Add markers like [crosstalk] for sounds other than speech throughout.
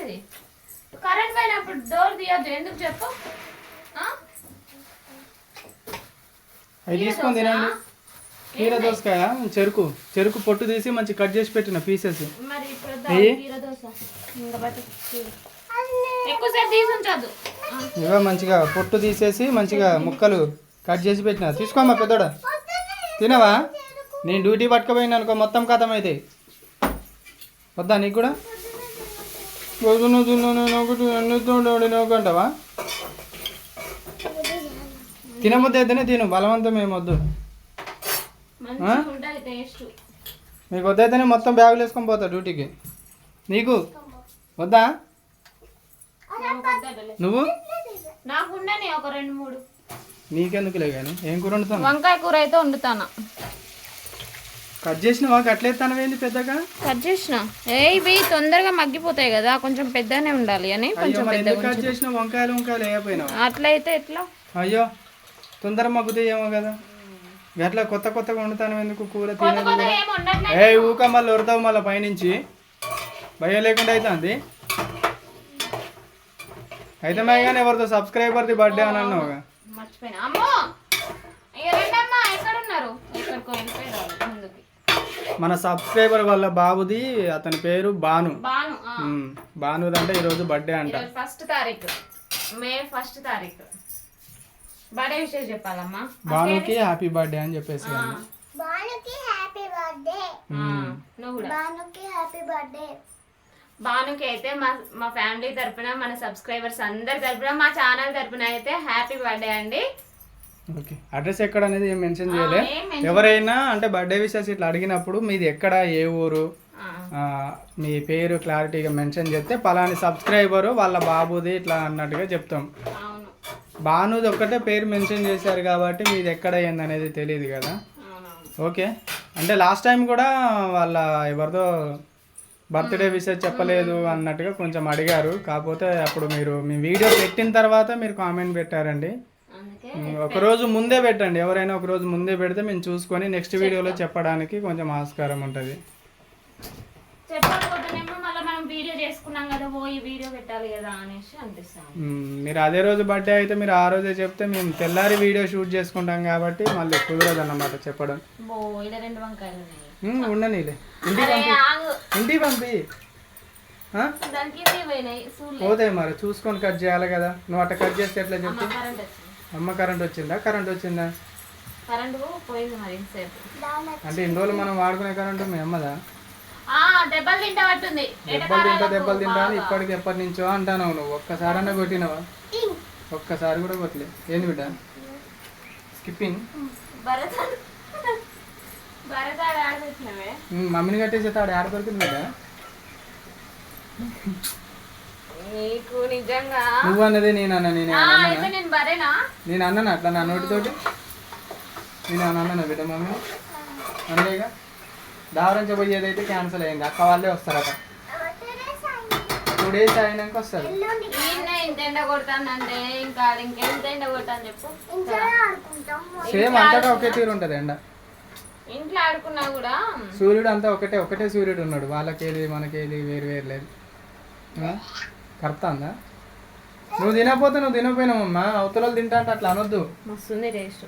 ఏంటిది కరెంట్ పోయినప్పుడు డోర్ తీయద్దు. ఎందుకు చెప్పు? అవి తీసుకొని? తినండి. కీర దోసకాయ చెరుకు. చెరుకు పొట్టు తీసి మంచి కట్ చేసి పెట్టిన పీసెస్ ఇవో మంచిగా పొట్టు తీసేసి మంచిగా ముక్కలు కట్ చేసి పెట్టిన. తీసుకోమ్మా పెద్దోడా. తినవా? నేను డ్యూటీ పట్టుకుపోయిన అనుకో మొత్తం కథం అయితే వద్దా నీకు కూడా? వద్దును, తిన్నాను, నొకటి, అన్ని తోడు, నొక అంటావా తినబుద్ది అయితేనే తిను బలవంతం ఏమొద్దు మీకు వద్దయితేనే మొత్తం బ్యాగులు వేసుకొని పోతా డ్యూటీకి. నీకు? వద్దా? నువ్వు? నాకు ఉండని ఒక రెండు మూడు. నీకెందుకులే కానీ ఏం కూర వండుతాను? వంకాయ కూర అయితే వండుతాను? కట్ చేసినవా? కట్లేస్తానవేంది పెద్దగా? కట్ చేసిన? ఏ ఇవి తొందరగా మగ్గిపోతాయి కదా కొంచెం పెద్దనే ఉండాలి అని కొంచెం కట్. చేసిన వంకాయలు వంకాయలు వేయపోయినావు అట్లయితే ఎట్లా? అయ్యో తొందర మగ్గుతాయేమో కదా. గట్లా కొత్త కొత్తగా వండుతాను ఎందుకు? కూర. ఏం ఊక మళ్ళీ ఉడతావు మళ్ళీ పైనుంచి. భయం లేకుండా అవుతుంది అయితే మా కానీ ఎవరితో సబ్స్క్రైబర్ది బర్త్డే అని అన్నావుగా. మర్చిపోయినా. అమ్మో రండమ్మా ఎక్కడ ఉన్నారు ఎక్కడికో వెళ్ళిపోయారు వాళ్ళు ముందుకి మన సబ్స్క్రైబర్ వాళ్ళ బాబుది అతని పేరు బాను. బాను అంటే ఈరోజు బర్త్డే అంట. ఫస్ట్ తారీఖు. మే ఫస్ట్ తారీఖు. బర్త్డే విషయం చెప్పాలమ్మా. బానుకి హ్యాపీ బర్త్డే అని చెప్పేసి బానుకి హ్యాపీ బర్త్డే. ఆ, నువ్వు కూడా. బానుకి హ్యాపీ బర్త్డే. బానుకి అయితే మా మా ఫ్యామిలీ తరపున మన సబ్స్క్రైబర్స్ అందరి తరపున మా ఛానల్ తరపున అయితే హ్యాపీ బర్త్డే అండి. ఓకే. అడ్రస్ ఎక్కడ అనేది ఏం మెన్షన్ చేయలే. ఎవరైనా అంటే బర్త్డే విషయాస్ ఇట్లా అడిగినప్పుడు మీది ఎక్కడ ఏ ఊరు మీ పేరు క్లారిటీగా మెన్షన్ చేస్తే పలాని సబ్స్క్రైబరు వాళ్ళ బాబుది ఇట్లా అన్నట్టుగా చెప్తాం. బానుది ఒక్కటే పేరు మెన్షన్ చేశారు కాబట్టి మీది ఎక్కడ ఏంది అనేది తెలియదు కదా. ఓకే. అంటే లాస్ట్ టైం కూడా వాళ్ళ ఎవరిదో బర్త్డే విషయం చెప్పలేదు అన్నట్టుగా కొంచెం అడిగారు. కాకపోతే అప్పుడు మీరు మీ వీడియో పెట్టిన తర్వాత మీరు కామెంట్ పెట్టారండి. అందుకే ఉమ్, ఒక రోజు ముందే పెట్టండి. ఎవరైనా ఒక రోజు ముందే పెడితే మేము చూసుకొని నెక్స్ట్ వీడియోలో చెప్పడానికి కొంచెం ఆస్కారం ఉంటుంది. మీరు అదే రోజు బర్త్డే అయితే మీరు ఆ రోజే చెప్తే మేము తెల్లారి వీడియో షూట్ చేసుకుంటాం కాబట్టి మళ్ళీ కుదరదు అన్నమాట చెప్పడం ఉండనీలే. ఇంటికి అరే, పంపి. ఇంటికి పంపి. పోతాయి మరి. చూసుకొని కట్ చేయాలి కదా. నువ్వు అట్లా కట్ చేస్తే ఎట్లా చెప్పు అమ్మ కరెంట్ వచ్చింది? కరెంట్ వచ్చిందా? కరెంట్ పోయింది మరి ఇంతసేపు. అంటే ఇన్ని రోజులు మనం వాడుకునే కరెంట్ మీ అమ్మదా? దెబ్బలు తింటా పట్టుంది. దెబ్బలు తింటా దెబ్బలు తింటా అని ఇప్పటికి ఎప్పటి నుంచో అంటాను నువ్వు. ఒక్కసారన్నా కొట్టినవా? ఒక్కసారి కూడా కొట్టలే. ఏంది బిడ్డ? స్కిప్పింగ్? మమ్మీని కట్టేసి తాడు ఆడ దొరికింది బిడ్డ. నీకు నిజంగా? నువ్వు అన్నదే నేను అన్న నేను అయితే నేను బరేనా? నేను అన్నాను అట్లా నా నోటితోటి? నేను అని అన్నాను బిడ్డ మమ్మీ? అంతేగా? దావరం పోయేదైతే క్యాన్సిల్ అయింది. అక్క వాళ్ళే వస్తారట. టూ డేస్ అయినాక వస్తారు. ఇంత ఎండ కొడతానంటే ఇంకా ఇంకెంత ఎండ కొడతాను చెప్పు. సేమ్ అంతటా ఒకే తీరు ఉంటుంది ఎండ. ఇంట్లో ఆడుకున్నా కూడా? సూర్యుడు అంతా ఒకటే ఒకటే సూర్యుడు ఉన్నాడు. వాళ్ళకేది మనకేది వేరు వేరు లేదు. కరెక్ట్ అందా నువ్వు తినకపోతే నువ్వు తినకపోయినావమ్మా. అవతల వాళ్ళు తింటా అంటే అట్లా అనొద్దు. మస్తుంది టేస్ట్.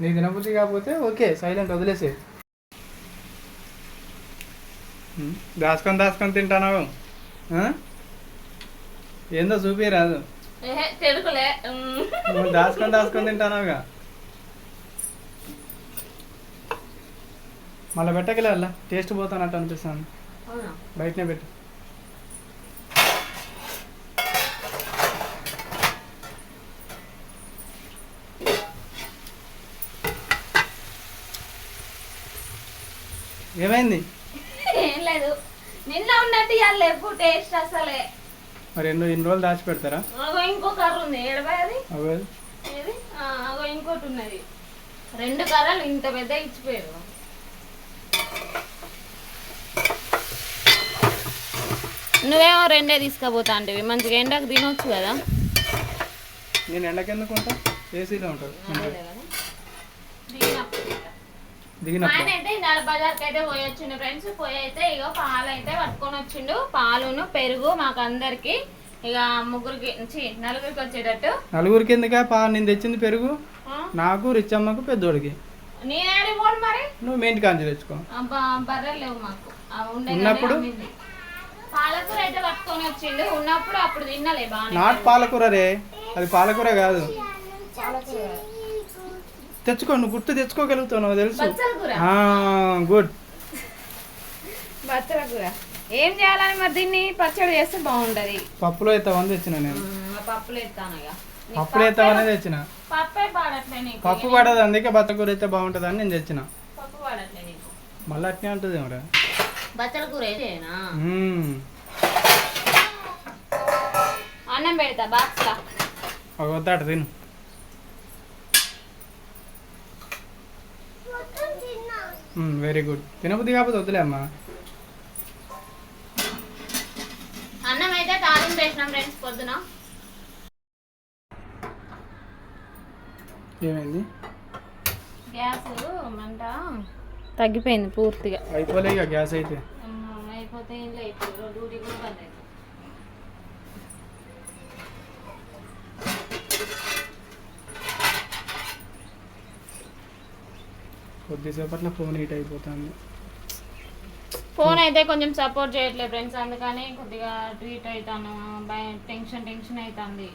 నీకు తినబుద్ధి కాకపోతే ఓకే సైలెంట్ వదిలేసే దాచుకొని దాచుకొని తింటానావు? ఏందో ఉమ్. నువ్వు దాచుకొని దాచుకొని తింటానావుగా. మళ్ళీ పెట్టకలే టేస్ట్ పోతానట్టు అనిపిస్తాను బయటనే పెట్టు. ఏమైంది? ఏం లేదు. నిన్న ఉన్నట్టు ఇవాళ లేవు టేస్ట్ అసలే. మరి ఎన్నో ఇన్ని రోజులు దాచి పెడతారా అగో ఇంకో కర్ర ఉంది. ఏడబై అది? అవే ఏది? ఆ, అగో ఇంకోటి ఉన్నది. రెండు కర్రలు ఇంత పెద్ద ఇచ్చిపోయారు. నువ్వేమో రెండే తీసుకుపోతా అంటే మంచిగా ఎండకు తినొచ్చు కదా. నేను ఎండకెందుకు ఉంటా? ఏసీలో ఉంటాడు ఆయన అయితే బజార్కి అయితే పోయి వచ్చిన ఫ్రెండ్స్. పోయి అయితే ఇక పాల పాలు అయితే పట్టుకొని వచ్చిండు పాలును పెరుగు మాకు అందరికి. ఇక ముగ్గురికి నలుగురికి వచ్చేటట్టు. నలుగురికి ఎందుకా పా నేను తెచ్చింది పెరుగు. ఆ? నాకు రిచ్చమ్మకు పెద్దోడికి. నేనేడి పోను మరి? నువ్వు మీ ఇంటికి కాంచి తెచ్చుకో. అబ్బా, బర్రెలు లేవు మాకు. ఉన్నప్పుడు? పాలకూర అయితే పట్టుకొని వచ్చిండు ఉన్నప్పుడు అప్పుడు తిన్నలే బాగా నాటు పాలకూర రే అది పాలకూర కాదు. పాలకూర తెచ్చుకో నువ్వు గుర్తు తెచ్చుకోగలుగుతావు నాకు తెలుసు. కూర గుడ్. బచ్చల కూర ఏం చేయాలని మరి దీన్ని? పచ్చడి చేస్తే బాగుంటది పప్పులో ఎత్తావని తెచ్చిన నేను. పప్పులు ఎత్తాను పప్పులో ఎత్తావనే తెచ్చిన. పప్పే పడదు అందుకే బత్తకూర అయితే బాగుంటుంది అని నేను తెచ్చిన. మళ్ళీ అట్నే ఉంటుంది మరి బచ్చల కూర. అన్నం పెడతా బాక్స్ వద్దాట తిను మొత్తం తిన్నా వెరీ గుడ్ తినబుద్ధి కాకపోతే వద్దులే అమ్మా. అన్నం అయితే తాలింపు వేసినాం ఫ్రెండ్స్ పొద్దున. ఏమైంది? గ్యాస్ మంట. తగ్గిపోయింది పూర్తిగా. అయిపోలే ఇక గ్యాస్ అయితే. అమ్మో, అయిపోతే డ్యూటీ కూడా కొద్దిసేపట్లో ఫోన్ హీట్ అయిపోతుంది. ఫోన్ అయితే కొంచెం సపోర్ట్ చేయట్లేదు ఫ్రెండ్స్ అందుకని కొద్దిగా ట్వీట్ అవుతాను భయ టెన్షన్ టెన్షన్ అవుతుంది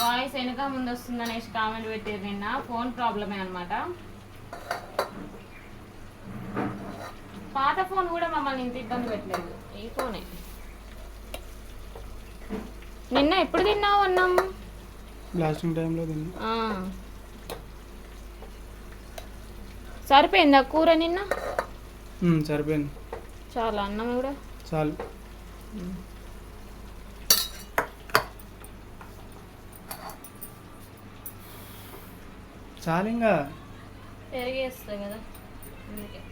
వాయిస్ వెనుక ముందు వస్తుంది అనేసి కామెంట్ పెట్టారు నిన్న ఫోన్ ప్రాబ్లమే అనమాట పాత ఫోన్ కూడా మమ్మల్ని ఇంత ఇబ్బంది పెట్టలేదు ఈ ఫోనే. నిన్న ఎప్పుడు తిన్నావు అన్నం? బ్లాస్టింగ్ టైంలో తిన్నా ఆ. సరిపోయిందా కూర నిన్న? సరిపోయింది. చాలా అన్నం కూడా? చాలు. చాలు ఇంకా. కదా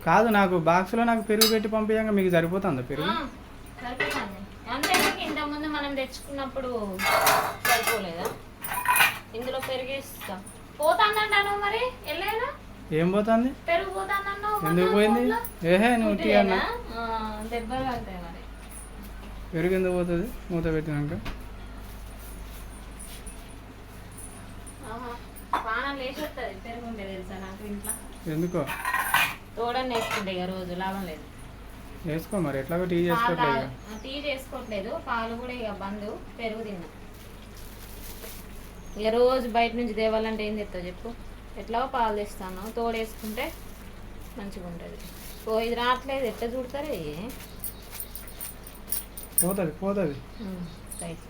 కాదు నాకు బాక్స్లో నాకు పెరుగు పెట్టి పంపించగా మీకు సరిపోతుందా పెరుగు? ఇంతకుముందు మనం తెచ్చుకున్నప్పుడు సరిపోలేదా? ఇందులో పెరిగేస్తా. పోతాందంటాను మరి వెళ్ళేనా ఏం పోతుంది? ఎందుకు పోయింది. ఏహే నువ్వు టీ అన్న పెరుగు ఎందుకు పోతుంది? మూత పెట్టినాక. ఎందుకో? తోడని వేసుకుంటే ఇక రోజు లాభం లేదు. వేసుకో మరి ఎట్లాగో టీ చేసుకోవట్లేదు టీ చేసుకోవట్లేదు పాలు కూడా ఇక బంద్ పెరుగు తిన్నా. ఇక రోజు బయట నుంచి తేవాలంటే ఏం తెస్తావు చెప్పు. ఎట్లాగో పాలు తెస్తాను. తోడేసుకుంటే మంచిగా ఉంటుంది ఓ ఇది రావట్లేదు. ఎట్లా చూడతారు పోతుంది పోతుంది. రైట్.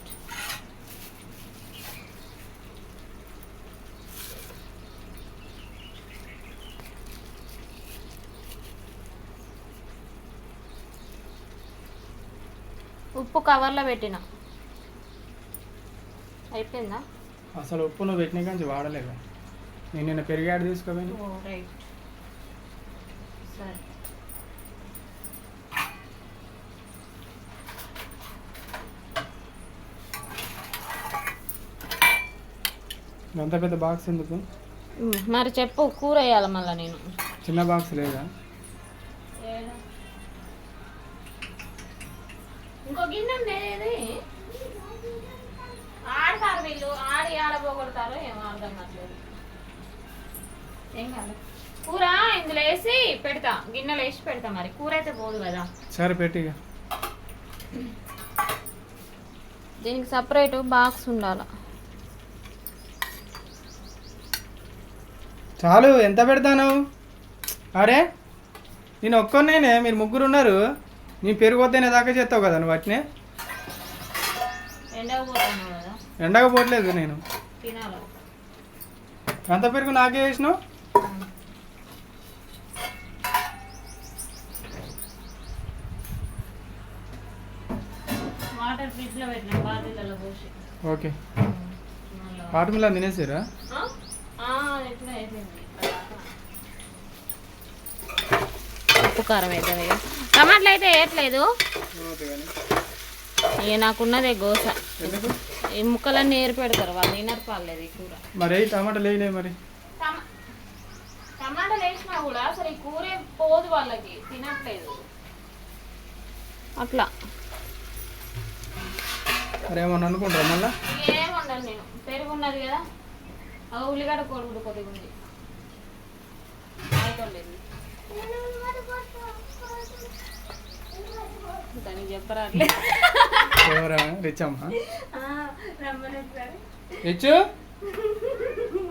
ఉప్పు కవర్లో పెట్టిన. అయిపోయిందా? అసలు ఉప్పు నువ్వు పెట్టిన కానీ వాడలేదు నేను నిన్న పెరిగాడు తీసుకోపోయి ఓ రైట్. సరే. అంత పెద్ద బాక్స్ ఎందుకు? మరి చెప్పు కూర వేయాలి మళ్ళీ నేను. చిన్న బాక్స్ లేదా? ఇంకో గిన్నె ఉండేది ఆడతారు వీళ్ళు. ఆడి ఆడబోగొడతారు ఏమో అర్థం కావట్లేదు. ఏం కాదు. కూర ఇందులో వేసి పెడతా. గిన్నెలో వేసి పెడతా మరి. కూర అయితే పోదు కదా. సరే పెట్టి. దీనికి సపరేట్ బాక్స్ ఉండాలి? చాలు ఎంత పెడతాను అరే నేను ఒక్కనేనే మీరు ముగ్గురు ఉన్నారు. నీ పెరుగు వద్దనే దాకా చేస్తావు కదా నువ్వు వాటిని? ఎండకు పోతాను కదా. ఎండకపోవట్లేదు నేను. తినాలి? అంత పెరుగు నాకే వేసినావు వాటర్ ఫ్రిడ్జ్లో పెట్టిన బాటిల్లో పోసి. ఓకే. మళ్ళా. పాటు మిల్ల తినేసారా? ఉప్పు కారం ఇక. టమాటాలు అయితే వేయట్లేదు. ఇక నాకున్నదే గోస ఈ ముక్కలన్నీ ఏరి పెడతారు వాళ్ళు తినరు పాలేదు ఈ కూర. మరి టమాటా లేలే మరి? టమా టమాటాలు వేసినా కూడా అసలు ఈ కూరే పోదు వాళ్ళకి తినట్లేదు. అట్లా. మరి ఏమన్నా అనుకుంటారా మళ్ళా? ఏం ఉండను నేను. పెరుగు ఉన్నది కదా ఆ ఉల్లిగడ్డ కోడిగుడు కొద్దిగా ఉంది. అయిపోలేదు దానికి చెప్పరాట్లే ఎవరా? రిచమ్మా?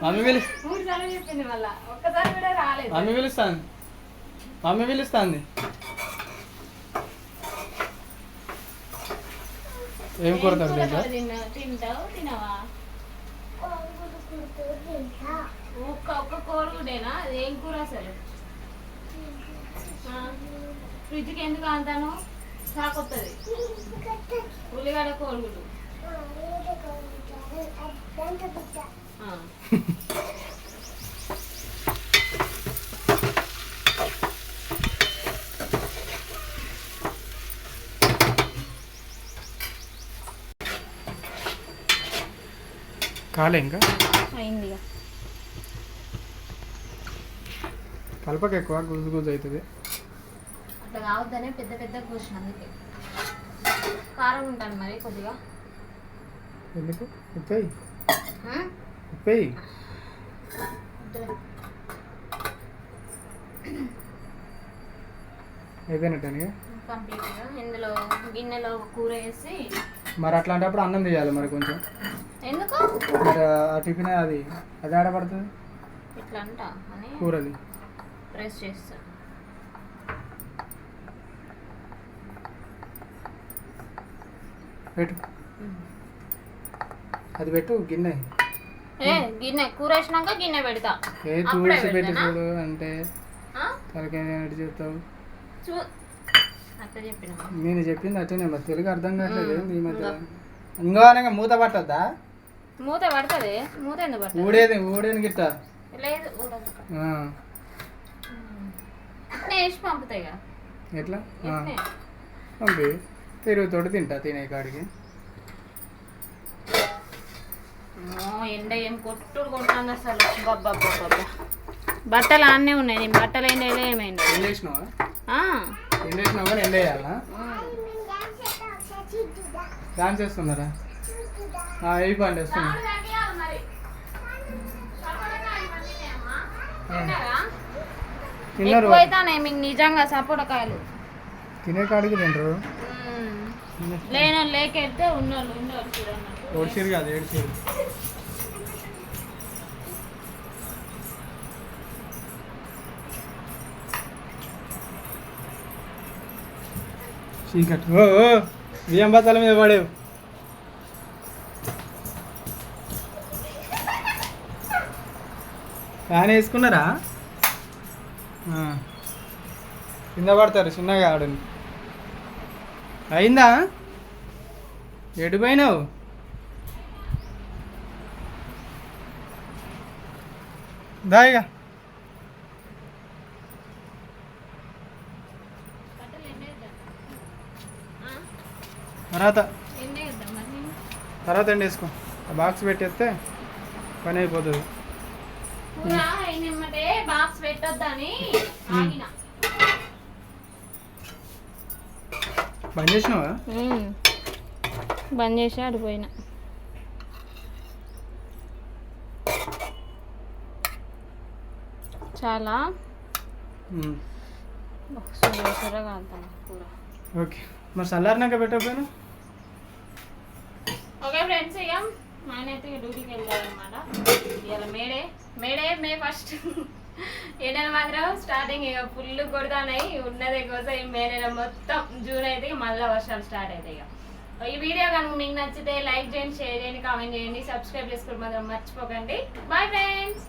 మమ్మీ పిలు మూడు సార్లు చెప్పింది మళ్ళా. ఒక్కసారి కూడా రాలేదు. మమ్మీ పిలుస్తాంది. మమ్మీ పిలుస్తాంది. ఏం కొడతారు తింటావు? తినవా? ఒక్క ఏం కూర అసలు? ఆ, ఫ్రిడ్జ్కి ఎందుకు అంతాను షాక్ వస్తుంది ఉల్లిగడ్డ [laughs] కాలే ఇంకా? అయింది. కలపక ఎక్కువ గుజు గుజు అవుతుంది. అట్లా కావద్దనే పెద్ద పెద్ద కూర్చుని అందుకే. కారం ఉంటాను మరి కొద్దిగా. ఎందుకు? ఉప్పేయి? ఉప్పేయి? వద్దులే. అయిపోయినట్టేనా కంప్లీట్గా ఇందులో గిన్నెలో కూర వేసి మరి అట్లాంటప్పుడు అన్నం తీయాలి మరి కొంచెం. ఎందుకు? మరి ఆ టిఫిన్ అది అది ఆడపడుతుంది ఇట్లా అంట అని కూరది. ప్రెస్ చేస్తా. పెట్టు. అది పెట్టు గిన్నె. ఏ గిన్నె. కూర వేసినాక గిన్నె పెడతా. ఏ పెట్టి? చూడు అంటే? తలకాయ చెప్తావు? చూ నేను చెప్పింది అట్టనే మరి తెలుగు అర్థం కావట్లేదు ఈ మధ్య ఇంకో అనగా మూత పట్టద్దా? మూత పడుతుంది. మూత ఎందుకు పడుతుంది? ఊడేది ఊడేది గిట్ట. లేదు వేసి పంపుతాయి ఎట్లా. పంపి. తిరుగుతోటి తింటా తినే కాడికి. ఎండ ఏం కొట్టుడు కొడుతుంది అసలు. బాబ్బా బట్టలు ఆన్నే ఉన్నాయి నేను బట్టలు ఏం ఏమైంది ఎండ వేసినావు కానీ ఎండ వేయాలా ఉమ్. డాన్స్ చేస్తున్నారా? అయిపోండి వస్తుంది తిన్నారు ఎక్కువైతానే మీకు నిజంగా సపోటకాయలు. తినే కాడికి తింటారు లేనో లేకెడితే ఉన్నోళ్ళు ఉన్నోళ్ళు ఏడ్చిరు కాదు ఏడ్చిరు ఓ బియ్యం బత్తాల మీద పడేవు. ఫ్యాన్ వేసుకున్నారా? కింద పడతారు చిన్నగా ఆడని. అయిందా? ఎటు పోయినావు దాయిగా బట్టలు ఎండేద్దాం. ఆ? తర్వాత? ఎండేద్దాం మరి నేను. తర్వాత ఎండ వేసుకో. ఆ బాక్స్ పెట్టేస్తే పని అయిపోతుంది. కూర అయినమ్మటే బాక్స్ పెట్టొద్దని ఆగిన. బంద్ చేసినావా? బంద్ చేసి అడిపోయినా చాలా? ఓకే. మరి చల్లారినాక పెట్టకపోయినా? ఓకే ఫ్రెండ్స్ ఇక మా ఆయన అయితే ఇక డ్యూటీకి వెళ్ళారనమాట ఇవాళ మేడే. May day May first. ఎండలు మాత్రం స్టార్టింగ్ ఇక ఫుల్ కొడతానాయి ఉన్నదే కోసం ఈ మే నెల మొత్తం జూన్ అయితే ఇక మళ్ళీ వర్షాలు స్టార్ట్ అవుతాయి ఇక. ఈ వీడియో కనుక మీకు నచ్చితే లైక్ చేయండి షేర్ చేయండి కామెంట్ చేయండి సబ్స్క్రైబ్ చేసుకోవడం మాత్రం మర్చిపోకండి. Bye friends